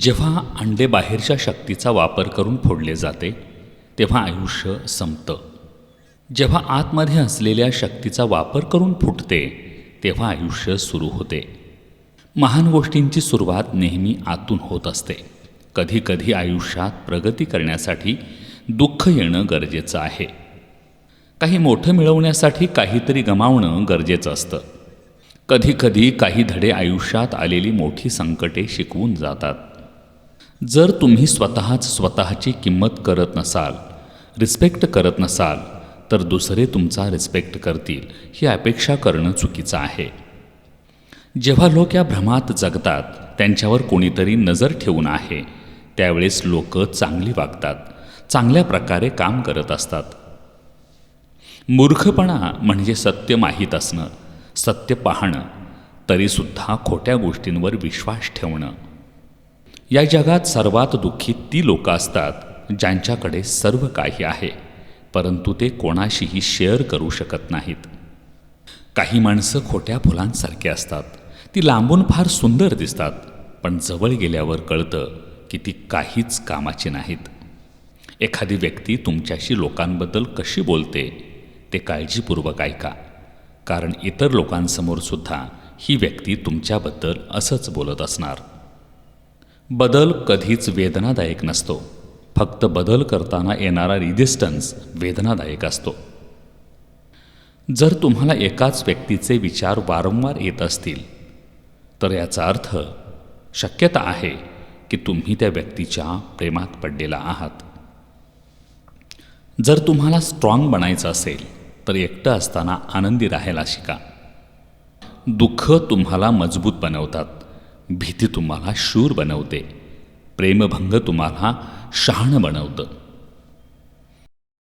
जेव्हा अंडे बाहेरच्या शक्तीचा वापर करून फोडले जाते तेव्हा आयुष्य संपतं. जेव्हा आतमध्ये असलेल्या शक्तीचा वापर करून फुटते तेव्हा आयुष्य सुरू होते. महान गोष्टींची सुरुवात नेहमी आतून होत असते. कधीकधी आयुष्यात प्रगती करण्यासाठी दुःख येणं गरजेचं आहे. काही मोठं मिळवण्यासाठी काहीतरी गमावणं गरजेचं असतं. कधीकधी काही धडे आयुष्यात आलेली मोठी संकटे शिकवून जातात. जर तुम्ही स्वतःच स्वतःची किंमत करत नसाल रिस्पेक्ट करत नसाल तर दुसरे तुमचा रिस्पेक्ट करतील ही अपेक्षा करणं चुकीचं आहे. जेव्हा लोक या भ्रमात जगतात त्यांच्यावर कोणीतरी नजर ठेवून आहे त्यावेळेस लोक चांगली वागतात चांगल्या प्रकारे काम करत असतात. मूर्खपणा म्हणजे सत्य माहीत असणं सत्य पाहणं तरीसुद्धा खोट्या गोष्टींवर विश्वास ठेवणं. या जगात सर्वात दुःखी ती लोकं असतात ज्यांच्याकडे सर्व काही आहे परंतु ते कोणाशीही शेअर करू शकत नाहीत. काही माणसं खोट्या फुलांसारखी असतात. ती लांबून फार सुंदर दिसतात पण जवळ गेल्यावर कळतं की ती काहीच कामाची नाहीत. एखादी व्यक्ती तुमच्याशी लोकांबद्दल कशी बोलते ते काळजीपूर्वक ऐका. कारण इतर लोकांसमोरसुद्धा ही व्यक्ती तुमच्याबद्दल असंच बोलत असणार. बदल कधीच वेदनादायक नसतो. फक्त बदल करताना येणारा रिजिस्टन्स वेदनादायक असतो. जर तुम्हाला एकाच व्यक्तीचे विचार वारंवार येत असतील तर याचा अर्थ शक्यता आहे की तुम्ही त्या व्यक्तीच्या प्रेमात पडलेला आहात. जर तुम्हाला स्ट्रॉंग बनायचं असेल तर एकटं असताना आनंदी राहायला शिका. दुःख तुम्हाला मजबूत बनवतात. भीती तुम्हाला शूर बनवते. प्रेमभंग तुम्हाला शहाणं बनवतं.